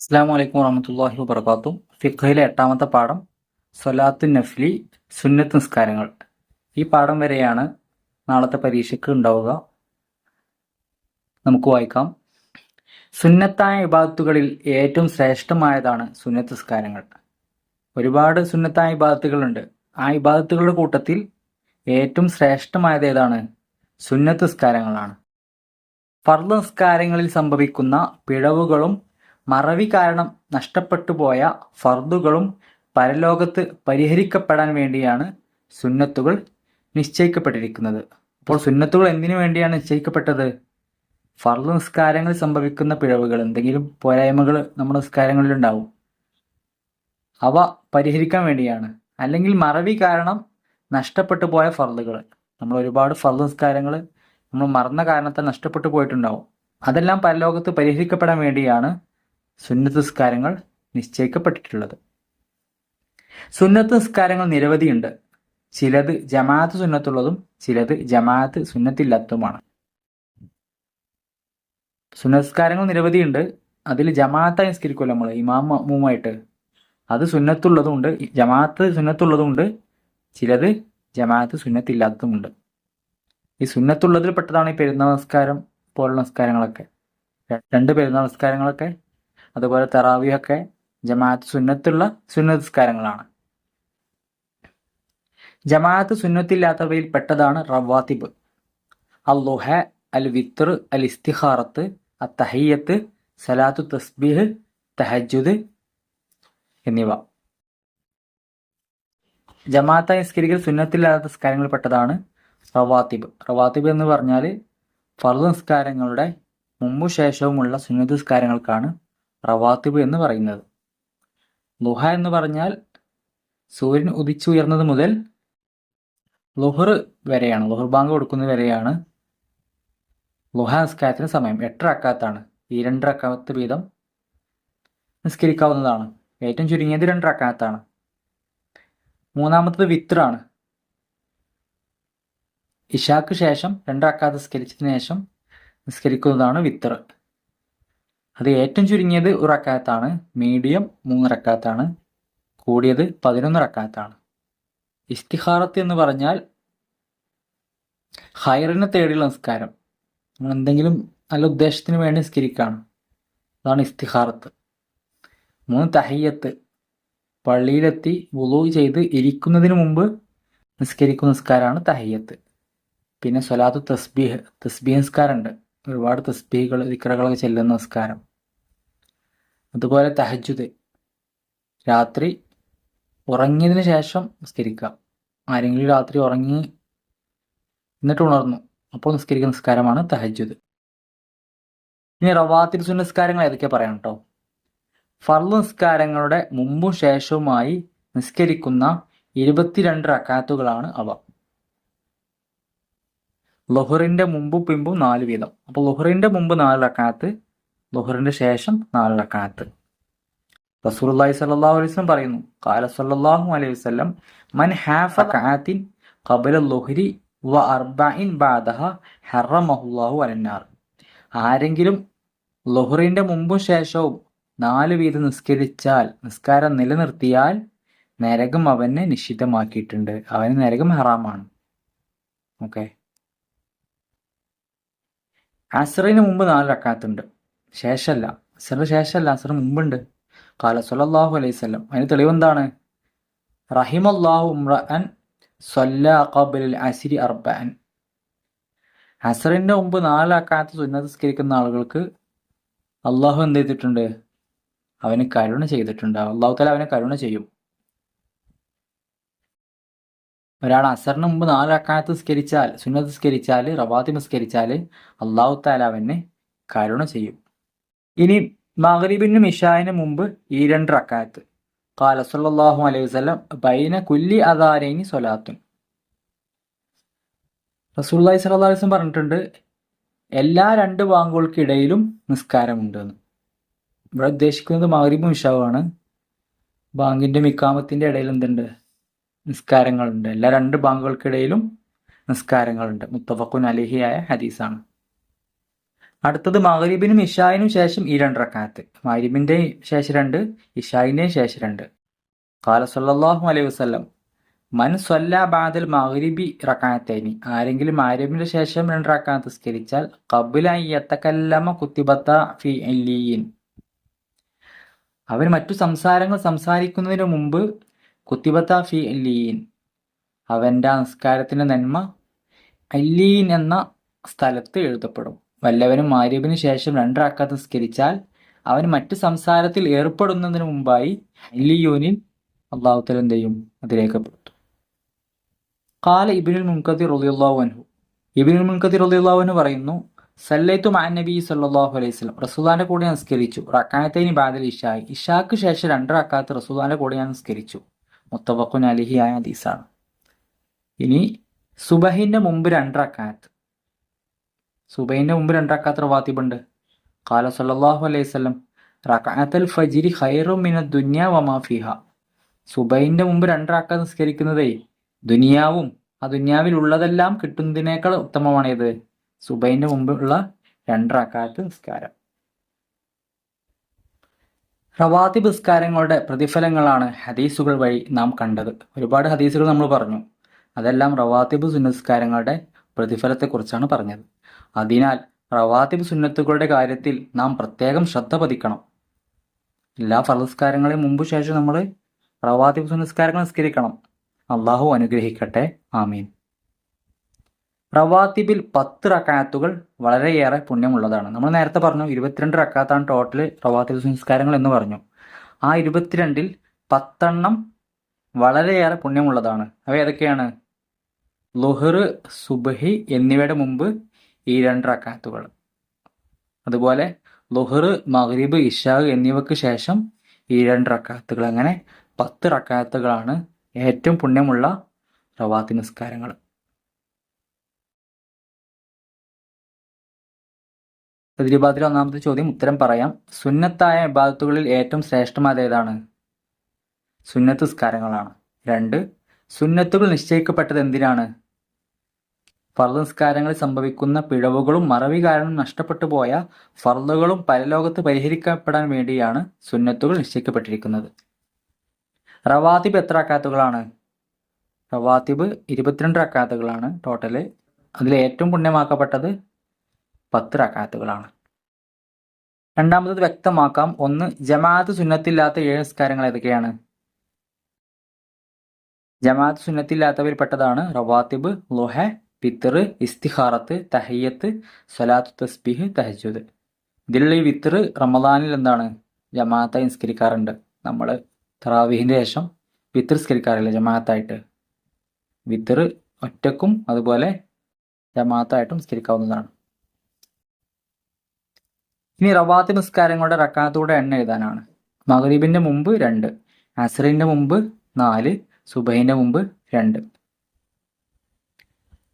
അസ്സാം വലൈക്കും വറഹമത്തല്ലാഹി wabarakatuh ഫിഖയിലെ എട്ടാമത്തെ പാഠം സൊലാത്തു നഫ്ലി സുന്നത്ത് നിസ്കാരങ്ങൾ. ഈ പാഠം വരെയാണ് നാളത്തെ പരീക്ഷയ്ക്ക് ഉണ്ടാവുക. നമുക്ക് വായിക്കാം. സുന്നത്തായ വിഭാഗത്തുകളിൽ ഏറ്റവും ശ്രേഷ്ഠമായതാണ് സുന്നത്ത് നിസ്കാരങ്ങൾ. ഒരുപാട് സുന്നത്തായ വിഭാഗത്തുകളുണ്ട് ആ വിഭാഗത്തുകളുടെ കൂട്ടത്തിൽ ഏറ്റവും ശ്രേഷ്ഠമായത് ഏതാണ്? സുന്നത്ത് നിസ്കാരങ്ങളാണ്. ഫർദ് നിസ്കാരങ്ങളിൽ സംഭവിക്കുന്ന പിഴവുകളും മറവി കാരണം നഷ്ടപ്പെട്ടു പോയ ഫർദുകളും പരലോകത്ത് പരിഹരിക്കപ്പെടാൻ വേണ്ടിയാണ് സുന്നത്തുകൾ നിശ്ചയിക്കപ്പെട്ടിരിക്കുന്നത്. അപ്പോൾ സുന്നത്തുകൾ എന്തിനു വേണ്ടിയാണ് നിശ്ചയിക്കപ്പെട്ടത്? ഫർദ് നിസ്കാരങ്ങളിൽ സംഭവിക്കുന്ന പിഴവുകൾ എന്തെങ്കിലും പോരായ്മകൾ നമ്മുടെ നിസ്കാരങ്ങളിൽ ഉണ്ടാവും അവ പരിഹരിക്കാൻ വേണ്ടിയാണ്. അല്ലെങ്കിൽ മറവി കാരണം നഷ്ടപ്പെട്ടു പോയ ഫർദുകൾ. നമ്മൾ ഒരുപാട് ഫർദ് നിസ്കാരങ്ങൾ നമ്മൾ മറന്ന കാരണത്താൽ നഷ്ടപ്പെട്ടു പോയിട്ടുണ്ടാവും. അതെല്ലാം പരലോകത്ത് പരിഹരിക്കപ്പെടാൻ വേണ്ടിയാണ് സുന്നത്ത് നിശ്ചയിക്കപ്പെട്ടിട്ടുള്ളത്. സുന്നത്ത് നിസ്കാരങ്ങൾ നിരവധിയുണ്ട്. ചിലത് ജമാഅത്ത് സുന്നത്തുള്ളതും ചിലത് ജമാഅത്ത് സുന്നത്തില്ലാത്തതുമാണ്. സുന്നസ്കാരങ്ങൾ നിരവധിയുണ്ട്. അതിൽ ജമാഅത്തായി നിസ്കരിക്കുമല്ലോ നമ്മൾ ഇമാം മഅ്മൂമായിട്ട് അത് സുന്നത്തുള്ളതുമുണ്ട് ജമാഅത്ത് സുന്നത്തുള്ളതുമുണ്ട് ചിലത് ജമാഅത്ത് സുന്നത്തില്ലാത്തതുമുണ്ട്. ഈ സുന്നത്തുള്ളതിൽ പെട്ടതാണ് ഈ പെരുന്നാൾ നമസ്കാരം പോലുള്ള നമസ്കാരങ്ങളൊക്കെ രണ്ട് പെരുന്നാൾ നമസ്കാരങ്ങളൊക്കെ അതുപോലെ തെറാവിയൊക്കെ ജമാഅത്ത് സുന്നത്തുള്ള സുന്നസ്കാരങ്ങളാണ് ജമാഅത്ത് സുന്നത്തില്ലാത്തവയിൽ പെട്ടതാണ് റവാത്തിബ് അല്ലുഹ അൽ വിത്തർ അൽ ഇസ്തിഖാറത്ത് അത്തഹയ്യത്ത് സലാത്തു തസ്ബീഹ് തഹജുദ് എന്നിവ. ജമാഅത്തായി നിസ്കരിക്കൽ സുന്നത്തില്ലാത്ത സ്കാരങ്ങളിൽ പെട്ടതാണ് റവാത്തിബ് റവാത്തിബ് എന്ന് പറഞ്ഞാൽ ഫർദ് നിസ്കാരങ്ങളുടെ മുമ്പും ശേഷവുമുള്ള സുന്നത്ത് നിസ്കാരങ്ങൾക്കാണ് റവാത്തിബ് എന്ന് പറയുന്നത്. ലുഹ എന്ന് പറഞ്ഞാൽ സൂര്യൻ ഉദിച്ചുയർന്നത് മുതൽ ലുഹർ വരെയാണ്. ലുഹർ ബാങ്ക് കൊടുക്കുന്നത് വരെയാണ്. ലുഹ നിസ്കാരത്തിന് സമയം എട്ട് റക്കാത്താണ് ഈ രണ്ട് റക്കാത്ത് വീതം നിസ്കരിക്കാവുന്നതാണ്. ഏറ്റവും ചുരുങ്ങിയത് രണ്ട് റക്കാത്താണ് മൂന്നാമത്തത് വിത്രാണ്. ഇഷാക്ക് ശേഷം രണ്ട് റക്കാത്ത് നിസ്കരിച്ചതിന് ശേഷം നിസ്കരിക്കുന്നതാണ് വിത്തർ അത് ഏറ്റവും ചുരുങ്ങിയത് ഒരു റക്കാത്താണ് മീഡിയം മൂന്ന് റക്കാത്താണ് കൂടിയത് പതിനൊന്ന് റക്കാത്താണ് ഇസ്തിഹാറത്ത് എന്ന് പറഞ്ഞാൽ ഹൈറിനെ തേടിയുള്ള നിസ്കാരം. നമ്മൾ എന്തെങ്കിലും നല്ല ഉദ്ദേശത്തിന് വേണ്ടി നിസ്കരിക്കുകയാണ് അതാണ് ഇസ്തിഹാറത്ത്. മൂന്ന് തഹയ്യത്ത്. പള്ളിയിലെത്തി ബുലോ ചെയ്ത് ഇരിക്കുന്നതിന് മുമ്പ് നിസ്കരിക്കുന്ന നിസ്കാരമാണ് തഹയ്യത്ത്. പിന്നെ സ്വലാത്ത് തസ്ബീഹ്. തസ്ബീഹ് നിസ്കാരമുണ്ട്. ഒരുപാട് തസ്ബീകൾ ദിക്കറകളൊക്കെ ചെല്ലുന്ന നമസ്കാരം അതുപോലെ തഹജുദ് രാത്രി ഉറങ്ങിയതിന് ശേഷം നിസ്കരിക്കുക. ആരെങ്കിലും രാത്രി ഉറങ്ങി എന്നിട്ട് ഉണർന്നു അപ്പോൾ നിസ്കരിക്കുന്ന നിസ്കാരമാണ് തഹജുദ് ഇനി റവാത്തിൽ സുനിസ്കാരങ്ങൾ നിസ്കാരങ്ങൾ ഏതൊക്കെ പറയാം കേട്ടോ ഫർദ് നിസ്കാരങ്ങളുടെ മുമ്പും ശേഷവുമായി നിസ്കരിക്കുന്ന ഇരുപത്തിരണ്ട് റക്കാത്തുകളാണ് അവ. ലൊഹറിന്റെ മുമ്പും പിമ്പും നാല് വീതം. അപ്പോൾ ലൊഹറിന്റെ മുമ്പ് നാല് റക്കാത്ത് ലൊഹറിന്റെ ശേഷം നാല് റക്കാത്ത്. റസൂലുള്ളാഹി സ്വല്ലല്ലാഹു അലൈഹി വസല്ലം പറയുന്നു കാല സല്ലാഹു അലൈഹി വസല്ലം മൻ ഹാഫ റകഅത്തിൻ കബല ലൊഹരി വ അർബൈൻ ബാദഹ ഹറമഹുല്ലാഹു അലന്നാർ ആരെങ്കിലും ലൊഹറിന്റെ മുമ്പും ശേഷവും നാല് വീതം നിസ്കരിച്ചാൽ നിസ്കാരം നിലനിർത്തിയാൽ നരകം അവനെ നിഷിദ്ധമാക്കിയിട്ടുണ്ട്. അവന് നരകം ഹറാമാണ്. ഓക്കെ? അസറിന് മുമ്പ് നാല് റക്കാത്തുണ്ട്. ശേഷമല്ല അസറിന് ശേഷമല്ല അസറിന് മുമ്പുണ്ട്. കാല സല്ലല്ലാഹു അലൈഹി വസല്ലം. അതിന് തെളിവെന്താണ് റഹിമല്ലാഹു ഉംറഅൻ അർബഅൻ. അസറിന്റെ മുമ്പ് നാല് റക്കാത്ത് സുന്നത്ത് നിസ്കരിക്കുന്ന ആളുകൾക്ക് അള്ളാഹു എന്ത് ചെയ്തിട്ടുണ്ട്? അവന് കരുണ ചെയ്തിട്ടുണ്ട്. അള്ളാഹു തല അവനെ കരുണ ചെയ്യും. ഒരാൾ അസറിന് മുമ്പ് നാല് അക്കാലത്ത് സ്കരിച്ചാൽ സുന്നത്ത് സ്കരിച്ചാൽ റവാതി നിസ്കരിച്ചാൽ അള്ളാഹു താല അവനെ കരുണ ചെയ്യും. ഇനി മഗ്രിബിനും ഇഷായിനും മുമ്പ് ഈ രണ്ട് റക്കാത്ത് കാല സല്ലല്ലാഹു അലൈഹി വസല്ലം ബൈന കുല്ലി അദാരൈനി സൊലാത്തുൻ റസൂലുള്ളാഹി സല വസല്ലം പറഞ്ഞിട്ടുണ്ട് എല്ലാ രണ്ട് ബാങ്കുകൾക്കിടയിലും നിസ്കാരമുണ്ട് എന്ന് ഇവിടെ ഉദ്ദേശിക്കുന്നത് മഗ്രിബും ഇഷാവുമാണ്. ബാങ്കിന്റെ മിക്കാമത്തിന്റെ ഇടയിൽ എന്തുണ്ട്? നിസ്കാരങ്ങളുണ്ട്. എല്ലാ രണ്ട് ബാങ്കുകൾക്കിടയിലും നിസ്കാരങ്ങളുണ്ട്. മുത്തഫക്കുൻ അലിഹിയായ ഹദീസാണ്. അടുത്തത് മഹരീബിനും ഇഷായിനും ശേഷം ഈ രണ്ട് റക്കാത്ത്. മഗ്രിബിന്റെ ശേഷം രണ്ട് ഇഷായിന്റെയും ശേഷം രണ്ട്. കാല സല്ലല്ലാഹു അലൈഹി വസ്ലം മൻ സ്വല്ല ബാദൽ മഗ്രിബി റക്കാത്തൈനി. ആരെങ്കിലും മഗ്രിബിന്റെ ശേഷം രണ്ട് റക്കാത്ത് നിസ്കരിച്ചാൽ യതകല്ലമ കുത്തിബത്ത ഫി അല്ലീൻ അവർ മറ്റു സംസാരങ്ങൾ സംസാരിക്കുന്നതിന് മുമ്പ് കുത്തിബത്ത ഫി ലീൻ. അവന്റെ സംസ്കാരത്തിന്റെ നന്മ അല്ലീൻ എന്ന സ്ഥലത്ത് എഴുതപ്പെടും. വല്ലവനും മാരിബിന് ശേഷം രണ്ട് റക്കാത്ത് നിസ്കരിച്ചാൽ അവൻ മറ്റു സംസാരത്തിൽ ഏർപ്പെടുന്നതിന് മുമ്പായി അല്ലിയൂനിൽ അള്ളാഹുത്തല എന്ത് ചെയ്യും? അത് രേഖപ്പെടുത്തും കാല ഇബിനുൽ മുൻകദിർ റളിയല്ലാഹു അൻഹു. ഇബിനുൽ മുൻകദിർ റളിയല്ലാഹു അൻഹു പറയുന്നു സല്ലൈത്തു മാൻ നബി സല്ലല്ലാഹു അലൈഹി സ്വലം റസൂദാന്റെ കൂടെ ഞാൻ നിസ്കരിച്ചു. റക്കായത്തൈനി ബാദൽ ഇഷായി. ഇഷാക്ക് ശേഷം രണ്ട് റക്കാത്ത് റസൂലാന്റെ കൂടെ ഞാൻ നിസ്കരിച്ചു. മുത്തവഖുൻ അലിഹി ആയ ഹദീസാണ്. ഇനി സുബഹിന്റെ മുമ്പ് രണ്ടറക്കാത്ത് സുബൈന്റെ മുമ്പ് രണ്ട് റക്കാത്ത് റവാത്തിബുണ്ട് ഖാല സല്ലല്ലാഹു അലൈഹി വസല്ലം റക്കാത്തൽ ഫജ്രി ഖൈറും മിന ദുനിയ വമാ ഫിഹ. സുബൈന്റെ മുമ്പ് രണ്ടറാക്ക നിസ്കരിക്കുന്നതേ ദുനിയാവും ആ ദുനിയാവിൽ ഉള്ളതെല്ലാം കിട്ടുന്നതിനേക്കാൾ ഉത്തമമാണേത്. ഇത് സുബൈന്റെ മുമ്പുള്ള രണ്ട് റക്കാത്ത് നിസ്കാരം. റവാത്തിബ് പുസ്കാരങ്ങളുടെ പ്രതിഫലങ്ങളാണ് ഹദീസുകൾ വഴി നാം കണ്ടത്. ഒരുപാട് ഹദീസുകൾ നമ്മൾ പറഞ്ഞു. അതെല്ലാം റവാത്തിബ് സുന്നസ്കാരങ്ങളുടെ പ്രതിഫലത്തെക്കുറിച്ചാണ് പറഞ്ഞത്. അതിനാൽ റവാത്തിബ് സുന്നത്തുകളുടെ കാര്യത്തിൽ നാം പ്രത്യേകം ശ്രദ്ധ പതിക്കണം. എല്ലാ ഫലസ്കാരങ്ങളെയും മുമ്പ് ശേഷം നമ്മൾ റവാത്തിബ് സുന്നസ്കാരങ്ങൾ നിസ്കരിക്കണം. അള്ളാഹു അനുഗ്രഹിക്കട്ടെ. ആമീൻ. റവാത്തിബിൽ പത്ത് റക്കാത്തുകൾ വളരെയേറെ പുണ്യമുള്ളതാണ്. നമ്മൾ നേരത്തെ പറഞ്ഞു ഇരുപത്തിരണ്ട് റക്കാത്താണ് ടോട്ടൽ റവാത്തിബ് സംസ്കാരങ്ങൾ എന്ന് പറഞ്ഞു. ആ ഇരുപത്തിരണ്ടിൽ പത്തെണ്ണം വളരെയേറെ പുണ്യമുള്ളതാണ്. അവ ഏതൊക്കെയാണ്? ലുഹർ സുബഹി എന്നിവയുടെ മുമ്പ് ഈ രണ്ട് റക്കാത്തുകൾ. അതുപോലെ ലുഹർ മഗ്രിബ് ഇഷാഖ് എന്നിവയ്ക്ക് ശേഷം ഈ രണ്ട് റക്കാത്തുകൾ. അങ്ങനെ പത്ത് റക്കാത്തുകളാണ് ഏറ്റവും പുണ്യമുള്ള റവാത്തി നിസ്കാരങ്ങൾ. തദ്രീബാത്തിൽ ഒന്നാമത്തെ ചോദ്യം ഉത്തരം പറയാം. സുന്നത്തായ വിഭാഗത്തുകളിൽ ഏറ്റവും ശ്രേഷ്ഠമായത് ഏതാണ്? സുന്നത്ത് നിസ്കാരങ്ങളാണ്. രണ്ട് സുന്നത്തുകൾ നിശ്ചയിക്കപ്പെട്ടത് എന്തിനാണ്? ഫർദ് സംഭവിക്കുന്ന പിഴവുകളും മറവി കാരണം നഷ്ടപ്പെട്ടു പോയ ഫർദുകളും പരലോകത്ത് പരിഹരിക്കപ്പെടാൻ വേണ്ടിയാണ് സുന്നത്തുകൾ നിശ്ചയിക്കപ്പെട്ടിരിക്കുന്നത്. റവാത്തിബ് എത്ര അക്കാത്തുകളാണ് റവാത്തിബ് ഇരുപത്തിരണ്ട് അക്കാത്തുകളാണ് ടോട്ടൽ. അതിൽ ഏറ്റവും പുണ്യമാക്കപ്പെട്ടത് പത്ത് റക്കാത്തുകളാണ് രണ്ടാമത്തത് വ്യക്തമാക്കാം. ഒന്ന് ജമാഅത്ത് സുന്നത്തില്ലാത്ത ഏഴ് നിസ്കാരങ്ങൾ ഏതൊക്കെയാണ്? ജമാഅത്ത് സുന്നത്തില്ലാത്തവരിൽപ്പെട്ടതാണ് റവാത്തിബ് ലുഹ വിത്തർ ഇസ്തിഹാറത്ത് തഹയ്യത്ത് സ്വലാത്തു തസ്ബീഹ് തഹജുദ് ഇതിലുള്ള ഈ വിത്തർ റമദാനിൽ എന്താണ്? ജമാഅത്തായി നിസ്കരിക്കാറുണ്ട്. നമ്മൾ തറാവീഹിന്റെ ശേഷം വിത്തർ നിസ്കരിക്കാറില്ല ജമാഅത്തായിട്ട്. വിത്തർ ഒറ്റക്കും അതുപോലെ ജമാഅത്തായിട്ടും നിസ്കരിക്കാവുന്നതാണ്. ഇനി റവാത്തി നിസ്കാരങ്ങളുടെ റക്കാത്തൂടെ എണ്ണ എഴുതാനാണ്. മഗ്രിബിന്റെ മുമ്പ് രണ്ട് അസറിന്റെ മുമ്പ് നാല് സുബൈന്റെ മുമ്പ് രണ്ട്.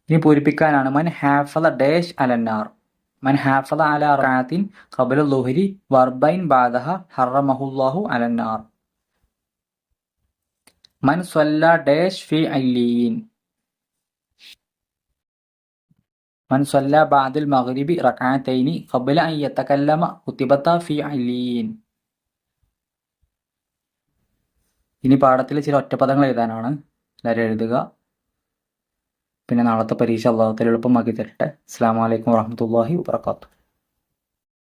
ഇനി പൂരിപ്പിക്കാനാണ്. മൻ ഹാഫല ഡേഷ് അലന്നാർ. മൻ ഹാഫല അല റക്കാത്തിൻ ഖബല ലുഹരി വർബൈൻ ബാദഹ ഹറമഹുല്ലാഹു അലന്നാർ. മൻ സ്വല്ല ഡേഷ് ഫി അല്ലീൻ. മൻ സല്ല ബാദിൽ മഗ്രിബി റക്കാത്തൈനി ഖബല അൻ യതകല്ലമ കുത്തിബത്ത ഫി അലീൻ ഇനി പാഠത്തിൽ ചില ഒറ്റപ്പദങ്ങൾ എഴുതാനാണ്. എല്ലാവരും എഴുതുക. പിന്നെ നാളത്തെ പരീക്ഷ അള്ളാഹത്തിൽ എളുപ്പമാക്കി തരട്ടെ. അസ്സാം വലൈക്കും വാഹമത്തല്ലാഹി വാത്തു